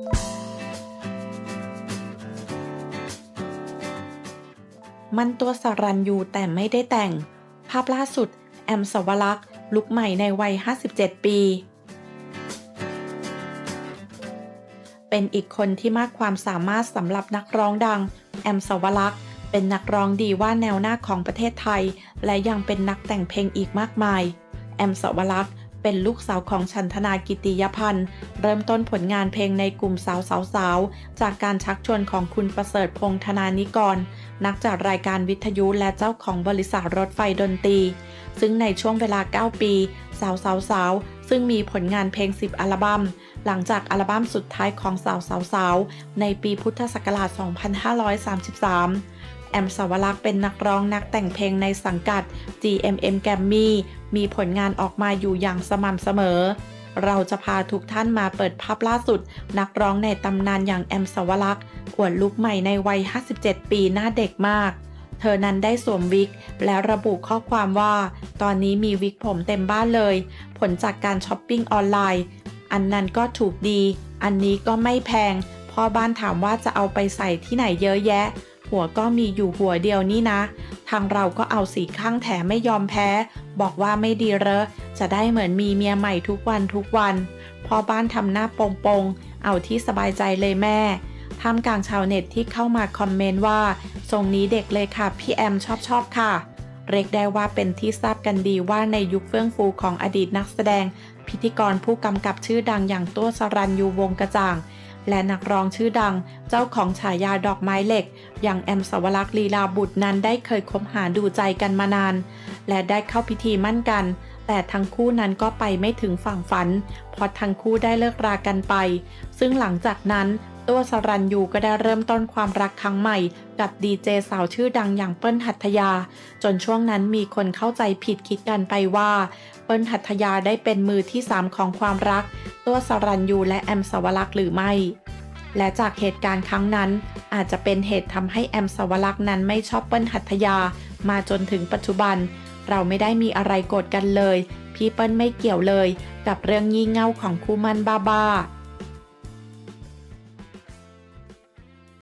มันตัวสรันยูแต่ไม่ได้แต่ง ภาพล่าสุด แอมสวรักษ์ลุกใหม่ในวัย 57 ปี เป็นอีกคนที่มากความสามารถสำหรับนักร้องดัง แอมสวรักษ์เป็นนักร้องดีว่าแนวหน้าของประเทศไทย และยังเป็นนักแต่งเพลงอีกมากมาย แอมสวรักษ์ เป็นลูกสาวของชันธนากิติยพันธ์ เริ่มต้นผลงานเพลงในกลุ่มสาวสาวสาวจากการชักชวนของคุณประเสริฐพงษ์ธนานิกร นักจัดรายการวิทยุและเจ้าของบริษัทรถไฟดนตรี ซึ่งในช่วงเวลา 9 ปี สาวสาวสาวซึ่งมีผลงานเพลง 10 อัลบัม้ม หลังจากอัลบั้มสุดท้ายของสาวสาวสาวในปีพุทธศักราช 2533 แอมสาวรักษ์เป็นนักร้องนักแต่งเพลงในสังกัด GMM g r a m m y มีผลงานออกมาอยู่อย่างสม่ำเสมอ เราจะพาทุกท่านมาเปิดภาพล่าสุด นักร้องในตำนานอย่างแอมสาวรักษ์อวดลุกใหม่ในวัย 57 ปีหน้าเด็กมาก เธอนั้นได้สวมวิก แล้วระบุข้อความว่า ตอนนี้มีวิกผมเต็มบ้านเลย ผลจากการช้อปปิ้งออนไลน์ อันนั้นก็ถูกดี อันนี้ก็ไม่แพงพ่อบ้านถามว่าจะเอาไปใส่ที่ไหนเยอะแยะ หัวก็มีอยู่หัวเดียวนี่นะ ทางเราก็เอาสีข้างแถมไม่ยอมแพ้ บอกว่าไม่ดีเรอจะได้เหมือนมีเมียใหม่ทุกวันทุกวัน พอบ้านทำหน้าปงปงๆเอาที่สบายใจเลยแม่ท่ามกลางชาวเน็ตที่เข้ามาคอมเมนต์ว่าทรงนี้เด็กเลยค่ะ พี่แอมชอบชอบค่ะ เรียกได้ว่าเป็นที่ทราบกันดีว่าในยุคเฟื่องฟูของอดีตนักแสดง พิธีกรผู้กำกับชื่อดังอย่างตัวสรันยูวงกระจ่าง และนักร้องชื่อดัง เจ้าของฉายาดอกไม้เหล็ก อย่างแอมสวรักษ์ลีลาบุตรนั้นได้เคยคบหาดูใจกันมานาน และได้เข้าพิธีมั่นกัน แต่ทั้งคู่นั้นก็ไปไม่ถึงฝั่งฝันเพราะทั้งคู่ได้เลิกรากันไป ซึ่งหลังจากนั้นตัวสรันยูก็ได้เริ่มต้นความรักครั้งใหม่ กับดีเจสาวชื่อดังอย่างเปิ้ลหัตถยา จนช่วงนั้นมีคนเข้าใจผิดคิดกันไปว่า เปิ้ลหัตถยาได้เป็นมือที่สามของความรัก ตัวสรันยูและแอมสวรักษ์หรือไม่ และจากเหตุการณ์ครั้งนั้น อาจจะเป็นเหตุทำให้แอมสวรักษ์นั้นไม่ชอบเปิ้ลหัตถยา มาจนถึงปัจจุบัน เราไม่ได้มีอะไรโกรธกันเลย พี่เปิ้ลไม่เกี่ยวเลย กับเรื่องงี่เง่าของคู่มั่นบ้าๆ